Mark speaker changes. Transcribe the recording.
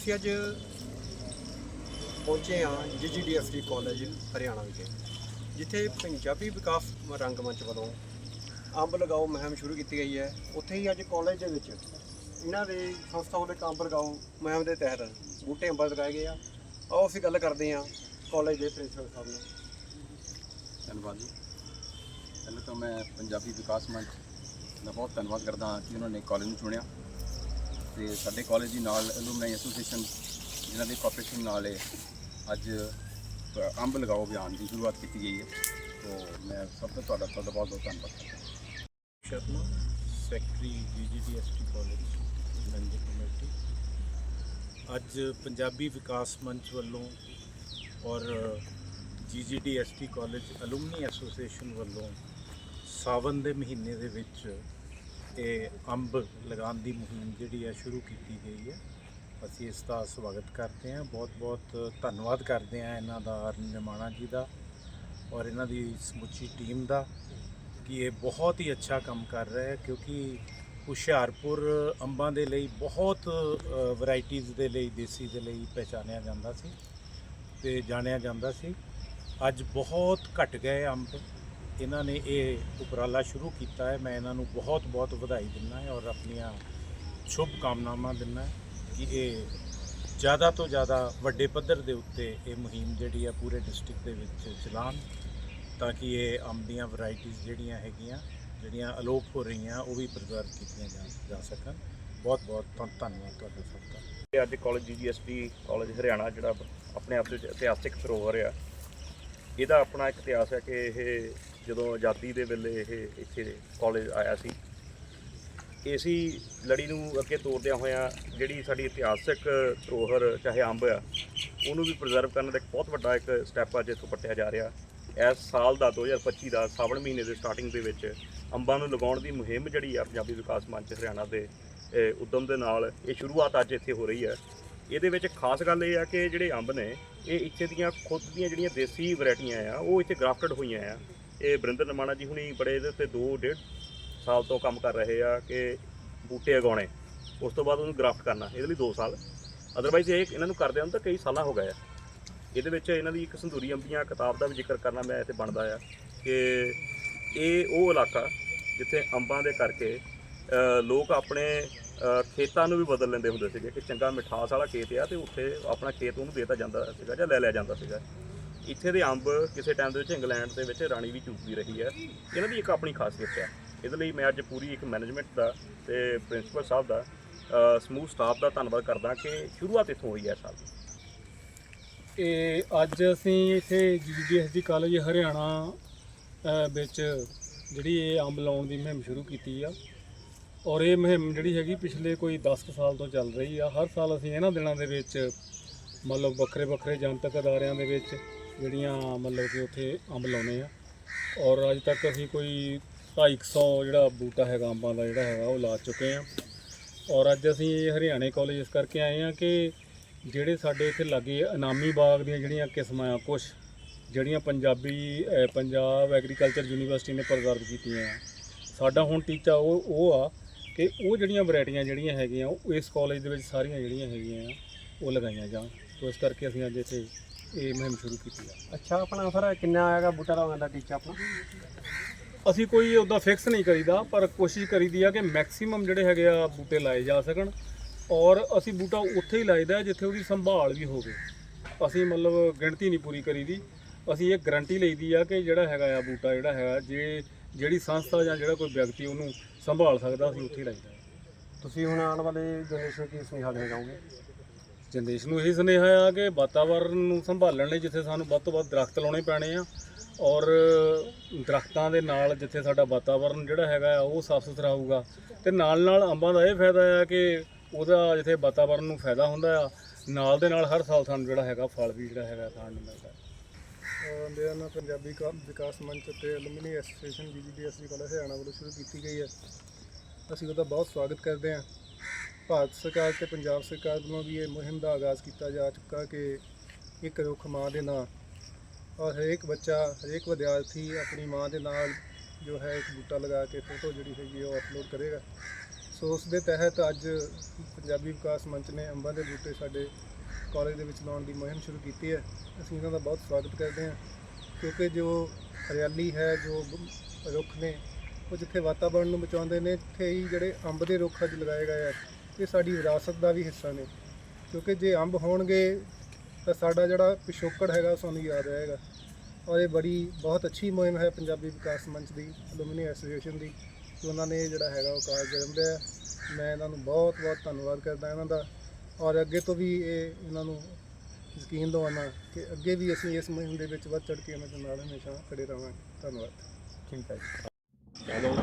Speaker 1: ਅਸੀਂ ਅੱਜ ਪਹੁੰਚੇ ਹਾਂ ਜੀਜੀਡੀਐਫਡੀ ਕਾਲਜ ਹਰਿਆਣਾ ਵਿਖੇ, ਜਿੱਥੇ ਪੰਜਾਬੀ ਵਿਕਾਸ ਰੰਗਮੰਚ ਵੱਲੋਂ ਅੰਬ ਲਗਾਓ ਮੁਹਿੰਮ ਸ਼ੁਰੂ ਕੀਤੀ ਗਈ ਹੈ। ਉੱਥੇ ਹੀ ਅੱਜ ਕਾਲਜ ਦੇ ਵਿੱਚ ਇਹਨਾਂ ਦੇ ਸੰਸਥਾ ਵੱਲੋਂ ਅੰਬ ਲਗਾਓ ਮੁਹਿੰਮ ਦੇ ਤਹਿਤ ਬੂਟੇ ਅੰਬ ਲਗਾਏ ਗਏ ਆ। ਆਓ ਅਸੀਂ ਗੱਲ ਕਰਦੇ ਹਾਂ ਕਾਲਜ ਦੇ ਪ੍ਰਿੰਸੀਪਲ ਸਾਹਿਬ ਨਾਲ।
Speaker 2: ਧੰਨਵਾਦ ਜੀ। ਪਹਿਲਾਂ ਤਾਂ ਮੈਂ ਪੰਜਾਬੀ ਵਿਕਾਸ ਮੰਚ ਦਾ ਬਹੁਤ ਧੰਨਵਾਦ ਕਰਦਾ ਹਾਂ ਕਿ ਉਹਨਾਂ ਨੇ ਕਾਲਜ ਨੂੰ ਚੁਣਿਆ। ਤੇ ਸਾਡੇ ਕਾਲਜ ਦੀ ਨਾਲ ਐਲੂਮਨਾਈ ਐਸੋਸੀਏਸ਼ਨ ਜਿਨ੍ਹਾਂ ਦੀ ਕੋਆਪਰੇਸ਼ਨ ਨਾਲ ਇਹ ਅੱਜ ਅੰਬ ਲਗਾਓ ਅਭਿਆਨ ਦੀ ਸ਼ੁਰੂਆਤ ਕੀਤੀ ਗਈ ਹੈ ਤੋਂ ਮੈਂ ਸਭ ਤੋਂ ਤੁਹਾਡਾ ਤੁਹਾਡਾ ਬਹੁਤ ਬਹੁਤ ਧੰਨਵਾਦ ਕਰਦਾ ਹਾਂ।
Speaker 3: Sharma secretary GGDST college managing committee ਅੱਜ ਪੰਜਾਬੀ ਵਿਕਾਸ ਮੰਚ ਵੱਲੋਂ ਔਰ ਜੀਜੀਡੀਐਸਟੀ ਕਾਲਜ ਅਲੂਮਨੀ ਐਸੋਸੀਏਸ਼ਨ ਵੱਲੋਂ ਸਾਵਨ ਦੇ ਮਹੀਨੇ ਦੇ ਵਿੱਚ ਇਹ ਅੰਬ ਲਗਾਉਣ ਦੀ ਮੁਹਿੰਮ ਜਿਹੜੀ ਹੈ ਸ਼ੁਰੂ ਕੀਤੀ ਗਈ ਹੈ। ਅਸੀਂ ਇਸ ਦਾ ਸਵਾਗਤ ਕਰਦੇ ਹਾਂ। ਬਹੁਤ ਬਹੁਤ ਧੰਨਵਾਦ ਕਰਦੇ ਹਾਂ ਇਹਨਾਂ ਦਾ ਅਰਨ ਜੀ ਦਾ ਔਰ ਇਹਨਾਂ ਦੀ ਸਮੁੱਚੀ ਟੀਮ ਦਾ ਕਿ ਇਹ ਬਹੁਤ ਹੀ ਅੱਛਾ ਕੰਮ ਕਰ ਰਿਹਾ ਹੈ ਕਿਉਂਕਿ ਹੁਸ਼ਿਆਰਪੁਰ ਅੰਬਾਂ ਦੇ ਲਈ ਬਹੁਤ ਵੈਰਾਈਟੀਆਂ ਦੇ ਲਈ, ਦੇਸੀ ਦੇ ਲਈ ਪਹਿਚਾਨਿਆ ਜਾਂਦਾ ਸੀ ਤੇ ਜਾਣਿਆ ਜਾਂਦਾ ਸੀ। ਅੱਜ ਬਹੁਤ ਘਟ ਗਏ ਅੰਬ। ਇਹਨਾਂ ਨੇ ਇਹ ਉਪਰਾਲਾ ਸ਼ੁਰੂ ਕੀਤਾ ਹੈ। ਮੈਂ ਇਹਨਾਂ ਨੂੰ ਬਹੁਤ ਬਹੁਤ ਵਧਾਈ ਦਿੰਦਾ ਹਾਂ ਔਰ ਆਪਣੀਆਂ ਸ਼ੁਭ ਕਾਮਨਾਵਾਂ ਦਿੰਦਾ ਕਿ ਇਹ ਜ਼ਿਆਦਾ ਤੋਂ ਜ਼ਿਆਦਾ ਵੱਡੇ ਪੱਧਰ ਦੇ ਉੱਤੇ ਇਹ ਮੁਹਿੰਮ ਜਿਹੜੀ ਆ ਪੂਰੇ ਡਿਸਟ੍ਰਿਕਟ ਦੇ ਵਿੱਚ ਚਲਾਉਣ ਤਾਂ ਕਿ ਇਹ ਅੰਬ ਦੀਆਂ ਵੈਰਾਈਟੀਆਂ ਜਿਹੜੀਆਂ ਹੈਗੀਆਂ, ਜਿਹੜੀਆਂ ਅਲੋਪ ਹੋ ਰਹੀਆਂ, ਉਹ ਵੀ ਪ੍ਰੀਜ਼ਰਵ ਕੀਤੀਆਂ ਜਾ ਸਕਣ। ਬਹੁਤ ਬਹੁਤ ਧੰਨ- ਧੰਨਵਾਦ ਤੁਹਾਡਾ ਸਭ ਦਾ।
Speaker 4: ਇਹ ਅੱਜ ਕਾਲਜ ਜੀਜੀਐਸਟੀ ਕਾਲਜ ਹਰਿਆਣਾ ਜਿਹੜਾ ਆਪਣੇ ਆਪ ਦੇ ਵਿੱਚ ਇਤਿਹਾਸਿਕ ਸਰੋਵਰ ਆ, ਇਹਦਾ ਆਪਣਾ ਇੱਕ ਇਤਿਹਾਸ ਹੈ ਕਿ ਇਹ ਜਦੋਂ ਆਜ਼ਾਦੀ ਦੇ ਵੇਲੇ ਇਹ ਇੱਥੇ ਕਾਲਜ ਆਇਆ ਸੀ ਇਸੀ ਲੜੀ ਨੂੰ ਅੱਗੇ ਤੋਰਦਿਆਂ ਹੋਇਆਂ ਜਿਹੜੀ ਸਾਡੀ ਇਤਿਹਾਸਿਕ ਧਰੋਹਰ, ਚਾਹੇ ਅੰਬ ਆ, ਉਹਨੂੰ ਵੀ ਪ੍ਰੀਜ਼ਰਵ ਕਰਨ ਦਾ ਇੱਕ ਬਹੁਤ ਵੱਡਾ ਇੱਕ ਸਟੈਪ ਅੱਜ ਇੱਥੋਂ ਪੱਟਿਆ ਜਾ ਰਿਹਾ। ਇਸ ਸਾਲ ਦਾ 2025 ਦਾ ਸਾਵਣ ਮਹੀਨੇ ਦੇ ਸਟਾਰਟਿੰਗ ਦੇ ਵਿੱਚ ਅੰਬਾਂ ਨੂੰ ਲਗਾਉਣ ਦੀ ਮੁਹਿੰਮ ਜਿਹੜੀ ਆ ਪੰਜਾਬੀ ਵਿਕਾਸ ਮੰਚ ਹਰਿਆਣਾ ਦੇ ਇਹ ਉਦਮ ਦੇ ਨਾਲ ਇਹ ਸ਼ੁਰੂਆਤ ਅੱਜ ਇੱਥੇ ਹੋ ਰਹੀ ਹੈ ਇਹਦੇ ਵਿੱਚ ਖਾਸ ਗੱਲ ਇਹ ਆ ਕਿ ਜਿਹੜੇ ਅੰਬ ਨੇ, ਇਹ ਇੱਥੇ ਦੀਆਂ ਖੁਦ ਦੀਆਂ ਜਿਹੜੀਆਂ ਦੇਸੀ ਵੈਰਾਈਟੀਆਂ ਆ, ਉਹ ਇੱਥੇ ਗ੍ਰਾਫਟਡ ਹੋਈਆਂ ਆ। ਇਹ ਬਰਿੰਦਰ ਨਮਾਣਾ ਜੀ ਹੁਣੀ ਬੜੇ ਇਹਦੇ ਉੱਤੇ 2 ਡੇਢ ਸਾਲ ਤੋਂ ਕੰਮ ਕਰ ਰਹੇ ਆ ਕਿ ਬੂਟੇ ਉਗਾਉਣੇ। ਉਸ ਤੋਂ ਬਾਅਦ ਉਹਨੂੰ ਗ੍ਰਾਫਟ ਕਰਨਾ, ਇਹਦੇ ਲਈ 2 ਸਾਲ। ਅਦਰਵਾਈਜ਼ ਇਹ ਇਹਨਾਂ ਨੂੰ ਕਰਦਿਆਂ ਨੂੰ ਤਾਂ ਕਈ ਸਾਲਾਂ ਹੋ ਗਏ ਆ। ਇਹਦੇ ਵਿੱਚ ਇਹਨਾਂ ਦੀ ਇੱਕ ਸੰਧੂਰੀ ਅੰਬੀਆਂ ਕਿਤਾਬ ਦਾ ਵੀ ਜ਼ਿਕਰ ਕਰਨਾ ਮੈਂ ਇੱਥੇ ਬਣਦਾ ਆ ਕਿ ਇਹ ਉਹ ਇਲਾਕਾ ਜਿੱਥੇ ਅੰਬਾਂ ਦੇ ਕਰਕੇ ਲੋਕ ਆਪਣੇ ਖੇਤਾਂ ਨੂੰ ਵੀ ਬਦਲ ਲੈਂਦੇ ਹੁੰਦੇ ਸੀਗੇ ਕਿ ਚੰਗਾ ਮਿਠਾਸ ਵਾਲਾ ਖੇਤ ਆ ਤੇ ਉੱਥੇ ਆਪਣਾ ਖੇਤ ਉਹਨੂੰ ਦੇਤਾ ਜਾਂਦਾ ਸੀਗਾ ਜਾਂ ਲੈ ਲਿਆ ਜਾਂਦਾ ਸੀਗਾ। ਇੱਥੇ ਦੇ ਅੰਬ ਕਿਸੇ ਟਾਈਮ ਦੇ ਵਿੱਚ ਇੰਗਲੈਂਡ ਦੇ ਵਿੱਚ ਰਾਣੀ ਵੀ ਚੂਸਦੀ ਰਹੀ ਹੈ। ਇਹਨਾਂ ਦੀ ਇੱਕ ਆਪਣੀ ਖਾਸੀਅਤ ਹੈ। ਇਹਦੇ ਲਈ ਮੈਂ ਅੱਜ ਪੂਰੀ ਇੱਕ ਮੈਨੇਜਮੈਂਟ ਦਾ ਤੇ ਪ੍ਰਿੰਸੀਪਲ ਸਾਹਿਬ ਦਾ ਸਮੂਹ ਸਟਾਫ ਦਾ ਧੰਨਵਾਦ ਕਰਦਾ ਕਿ ਸ਼ੁਰੂਆਤ ਇੱਥੋਂ ਹੋਈ ਹੈ ਇਸ ਸਾਲ ਦੀ।
Speaker 5: ਇਹ ਅੱਜ ਅਸੀਂ ਇੱਥੇ ਜੀਜੀਐਸਡੀ ਕਾਲਜ ਹਰਿਆਣਾ ਵਿੱਚ ਜਿਹੜੀ ਇਹ ਅੰਬ ਲਾਉਣ ਦੀ ਮੁਹਿੰਮ ਸ਼ੁਰੂ ਕੀਤੀ ਆ। ਔਰ ਇਹ ਮੁਹਿੰਮ ਜਿਹੜੀ ਹੈਗੀ ਪਿਛਲੇ ਕੋਈ 10 ਕੁ ਸਾਲ ਤੋਂ ਚੱਲ ਰਹੀ ਆ। ਹਰ ਸਾਲ ਅਸੀਂ ਇਹਨਾਂ ਦਿਨਾਂ ਦੇ ਵਿੱਚ, ਮਤਲਬ ਵੱਖਰੇ ਵੱਖਰੇ ਜਨਤਕ ਅਦਾਰਿਆਂ ਦੇ ਵਿੱਚ ਜਿਹੜੀਆਂ ਮਤਲਬ ਕਿ ਉੱਥੇ ਅੰਬ ਲਾਉਨੇ ਆ। ਔਰ ਅੱਜ ਤੱਕ ਅਸੀਂ ਕੋਈ 250 ਜਿਹੜਾ ਬੂਟਾ ਹੈਗਾ ਅੰਬਾਂ ਦਾ ਜਿਹੜਾ ਹੈਗਾ, ਉਹ ਲਾ ਚੁੱਕੇ ਆ। ਔਰ ਅੱਜ ਅਸੀਂ ਹਰਿਆਣੇ ਕਾਲਜ ਇਸ ਕਰਕੇ ਆਏ ਆ ਕਿ ਜਿਹੜੇ ਸਾਡੇ ਇੱਥੇ ਲਾਗੇ ਅਨਾਮੀ ਬਾਗ ਦੀਆਂ ਜਿਹੜੀਆਂ ਕਿਸਮਾਂ ਆ ਕੁਝ ਜਿਹੜੀਆਂ ਪੰਜਾਬੀ ਪੰਜਾਬ ਐਗਰੀਕਲਚਰ ਯੂਨੀਵਰਸਿਟੀ ਨੇ ਪ੍ਰਜ਼ਰਵ ਕੀਤੀਆਂ ਆ। ਸਾਡਾ ਹੁਣ ਟੀਚਾ ਉਹ ਉਹ ਆ ਕਿ ਉਹ ਜਿਹੜੀਆਂ ਵੈਰਾਈਟੀਆਂ ਜਿਹੜੀਆਂ ਹੈਗੀਆਂ, ਉਹ ਇਸ ਕਾਲਜ ਦੇ ਵਿੱਚ ਸਾਰੀਆਂ ਜਿਹੜੀਆਂ ਹੈਗੀਆਂ ਆ, ਉਹ ਲਗਾਈਆਂ ਜਾਣ। ਤੋ ਇਸ ਕਰਕੇ ਅਸੀਂ ਅੱਜ ਇੱਥੇ ਇਹ ਮੁਹਿੰਮ ਸ਼ੁਰੂ ਕੀਤੀ ਆ
Speaker 1: ਅੱਛਾ ਆਪਣਾ ਫਿਰ ਕਿੰਨਾ ਆਏਗਾ ਬੂਟਾ ਲਾਉਣ ਦਾ ਟੀਚਾ ਆਪਣਾ?
Speaker 5: ਅਸੀਂ ਕੋਈ ਉਹਦਾ ਫਿਕਸ ਨਹੀਂ ਕਰੀਦਾ ਪਰ ਕੋਸ਼ਿਸ਼ ਕਰੀਦੀ ਆ ਕਿ ਮੈਕਸਿਮਮ ਜਿਹੜੇ ਹੈਗੇ ਆ ਬੂਟੇ ਲਾਏ ਜਾ ਸਕਣ। ਔਰ ਅਸੀਂ ਬੂਟਾ ਉੱਥੇ ਹੀ ਲਾਈਦਾ ਜਿੱਥੇ ਉਹਦੀ ਸੰਭਾਲ ਵੀ ਹੋਵੇ। ਅਸੀਂ ਮਤਲਬ ਗਿਣਤੀ ਨਹੀਂ ਪੂਰੀ ਕਰੀਦੀ। ਅਸੀਂ ਇਹ ਗਰੰਟੀ ਲਈਦੀ ਆ ਕਿ ਜਿਹੜਾ ਹੈਗਾ ਆ ਬੂਟਾ ਜਿਹੜਾ ਹੈਗਾ ਜੇ ਜਿਹੜੀ ਸੰਸਥਾ ਜਾਂ ਜਿਹੜਾ ਕੋਈ ਵਿਅਕਤੀ ਉਹਨੂੰ ਸੰਭਾਲ ਸਕਦਾ ਅਸੀਂ ਉੱਥੇ ਹੀ ਲਾਈਦਾ।
Speaker 1: ਤੁਸੀਂ ਹੁਣ ਆਉਣ ਵਾਲੇ ਜਨਰੇਸ਼ਨ ਕੀ ਸੁਨੇਹਾ ਦੇਣਾ ਚਾਹੋਗੇ
Speaker 5: ਜਨਰੇਸ਼ਨ ਨੂੰ ਇਹੀ ਸੁਨੇਹਾ ਆ ਕਿ ਵਾਤਾਵਰਣ ਨੂੰ ਸੰਭਾਲਣ ਲਈ ਜਿੱਥੇ ਸਾਨੂੰ ਵੱਧ ਤੋਂ ਵੱਧ ਦਰਖਤ ਲਾਉਣੇ ਪੈਣੇ ਆ ਔਰ ਦਰਖਤਾਂ ਦੇ ਨਾਲ ਜਿੱਥੇ ਸਾਡਾ ਵਾਤਾਵਰਣ ਜਿਹੜਾ ਹੈਗਾ ਆ ਉਹ ਸਾਫ਼ ਸੁਥਰਾ ਹੋਊਗਾ। ਤੇ ਨਾਲ ਨਾਲ ਅੰਬਾਂ ਦਾ ਇਹ ਫਾਇਦਾ ਆ ਕਿ ਉਹਦਾ ਜਿੱਥੇ ਵਾਤਾਵਰਣ ਨੂੰ ਫਾਇਦਾ ਹੁੰਦਾ ਆ, ਨਾਲ ਦੇ ਨਾਲ ਹਰ ਸਾਲ ਸਾਨੂੰ ਜਿਹੜਾ ਹੈਗਾ ਫਲ ਵੀ ਜਿਹੜਾ ਹੈਗਾ ਖਾਣ ਨੂੰ ਮਿਲਦਾ।
Speaker 6: ਮੇਰਾ ਨਾਮ ਪੰਜਾਬੀ ਕਾ- ਵਿਕਾਸ ਮੰਚ ਅਤੇ alumni association GGDSC college Haryana ਵੱਲੋਂ ਸ਼ੁਰੂ ਕੀਤੀ ਗਈ ਹੈ। ਅਸੀਂ ਉਹਦਾ ਬਹੁਤ ਸਵਾਗਤ ਕਰਦੇ ਹਾਂ। ਭਾਰਤ ਸਰਕਾਰ ਤੇ ਪੰਜਾਬ ਸਰਕਾਰ ਵੱਲੋਂ ਵੀ ਇਹ ਮੁਹਿੰਮ ਦਾ ਆਗਾਜ਼ ਕੀਤਾ ਜਾ ਚੁੱਕਾ ਕਿ ਇੱਕ ਰੁੱਖ ਮਾਂ ਦੇ ਨਾਂ ਔਰ ਹਰੇਕ ਬੱਚਾ, ਹਰੇਕ ਵਿਦਿਆਰਥੀ ਆਪਣੀ ਮਾਂ ਦੇ ਨਾਲ ਜੋ ਹੈ ਇੱਕ ਬੂਟਾ ਲਗਾ ਕੇ ਫੋਟੋ ਜਿਹੜੀ ਹੈਗੀ ਉਹ ਅਪਲੋਡ ਕਰੇਗਾ। ਸੋ ਉਸ ਦੇ ਤਹਿਤ ਅੱਜ ਪੰਜਾਬੀ ਵਿਕਾਸ ਮੰਚ ਨੇ ਅੰਬਾਂ ਦੇ ਬੂਟੇ ਸਾਡੇ ਕਾਲਜ ਦੇ ਵਿੱਚ ਲਾਉਣ ਦੀ ਮੁਹਿੰਮ ਸ਼ੁਰੂ ਕੀਤੀ ਹੈ। ਅਸੀਂ ਇਹਨਾਂ ਦਾ ਬਹੁਤ ਸਵਾਗਤ ਕਰਦੇ ਹਾਂ ਕਿਉਂਕਿ ਜੋ ਹਰਿਆਲੀ ਹੈ, ਜੋ ਰੁੱਖ ਨੇ, ਉਹ ਜਿੱਥੇ ਵਾਤਾਵਰਣ ਨੂੰ ਬਚਾਉਂਦੇ ਨੇ, ਉੱਥੇ ਹੀ ਜਿਹੜੇ ਅੰਬ ਦੇ ਰੁੱਖ ਅੱਜ ਲਗਾਏ ਗਏ ਆ। ਇਹ ਸਾਡੀ ਵਿਰਾਸਤ ਦਾ ਵੀ ਹਿੱਸਾ ਨੇ। ਕਿਉਂਕਿ ਜੇ ਅੰਬ ਹੋਣਗੇ ਤਾਂ ਸਾਡਾ ਜਿਹੜਾ ਪਿਛੋਕੜ ਹੈਗਾ ਸਾਨੂੰ ਯਾਦ ਰਹੇਗਾ। ਔਰ ਇਹ ਬੜੀ ਬਹੁਤ ਅੱਛੀ ਮੁਹਿੰਮ ਹੈ ਪੰਜਾਬੀ ਵਿਕਾਸ ਮੰਚ ਦੀ ਐਲੂਮਨੀ ਐਸੋਸੀਏਸ਼ਨ ਦੀ। ਕਿ ਉਹਨਾਂ ਨੇ ਜਿਹੜਾ ਹੈਗਾ ਉਹ ਕਾਰਜ ਜਨਮਦਿਆ ਮੈਂ ਇਹਨਾਂ ਨੂੰ ਬਹੁਤ ਬਹੁਤ ਧੰਨਵਾਦ ਕਰਦਾ ਇਹਨਾਂ ਦਾ। ਔਰ ਅੱਗੇ ਤੋਂ ਵੀ ਇਹ ਇਹਨਾਂ ਨੂੰ ਯਕੀਨ ਦਿਵਾਉਣਾ ਕਿ ਅੱਗੇ ਵੀ ਅਸੀਂ ਇਸ ਮੁਹਿੰਮ ਦੇ ਵਿੱਚ ਵੱਧ ਚੜ੍ਹ ਕੇ ਇਹਨਾਂ ਦੇ ਨਾਲ ਹਮੇਸ਼ਾ ਖੜੇ ਰਹਾਂਗੇ। ਧੰਨਵਾਦ।
Speaker 1: ਠੀਕ ਹੈ ਜੀ।